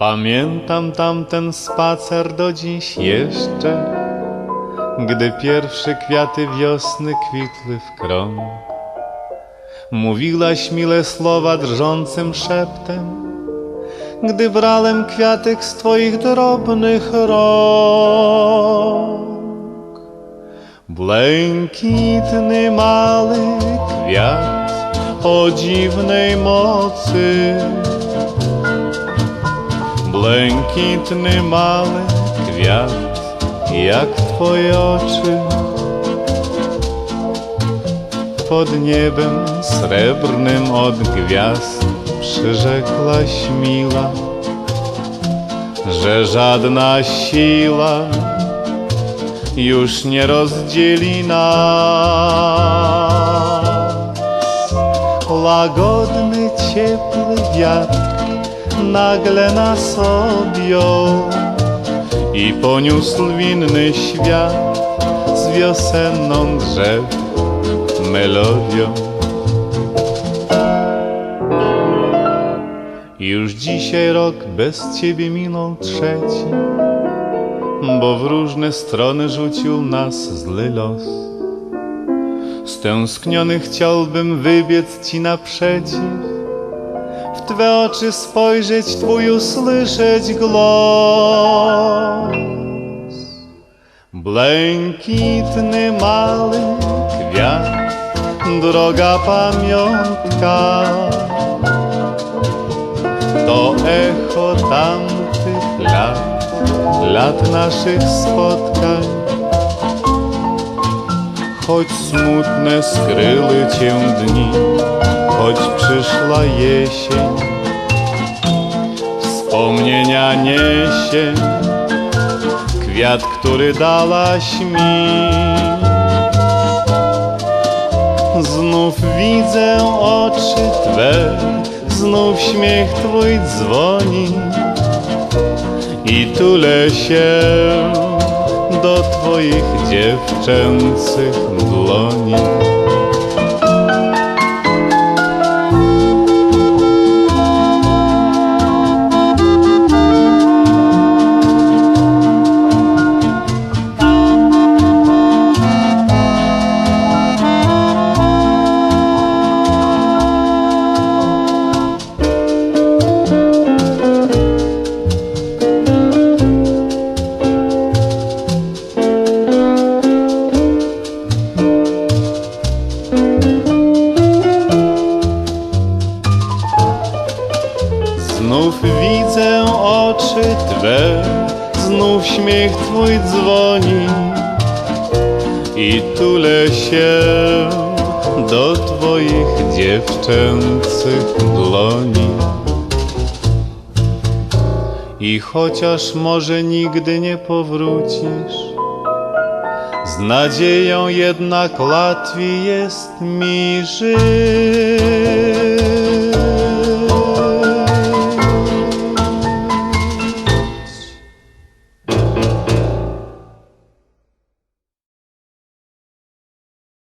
Pamiętam tamten spacer do dziś jeszcze, gdy pierwsze kwiaty wiosny kwitły w krąg. Mówiłaś mile słowa drżącym szeptem, gdy brałem kwiatek z twoich drobnych rąk. Błękitny mały kwiat o dziwnej mocy. Błękitny mały kwiat, jak twoje oczy. Pod niebem srebrnym od gwiazd przyrzekłaś mila, że żadna siła już nie rozdzieli nas. Łagodny, ciepły wiatr nagle nas objął i poniósł winny świat z wiosenną drzew melodią. Już dzisiaj rok bez ciebie minął trzeci, bo w różne strony rzucił nas zły los. Stęskniony chciałbym wybiec ci naprzeciw, w Twe oczy spojrzeć, Twój usłyszeć głos. Błękitny mały kwiat, droga pamiątka, to echo tamtych lat, lat naszych spotkań. Choć smutne skryły cię dni, przyszła jesień, wspomnienia niesie kwiat, który dałaś mi. Znów widzę oczy Twe, znów śmiech Twój dzwoni i tulę się do Twoich dziewczęcych dłoni. Oczy Twe, znów śmiech Twój dzwoni i tulę się do Twoich dziewczęcych dłoni. I chociaż może nigdy nie powrócisz, z nadzieją jednak łatwiej jest mi żyć.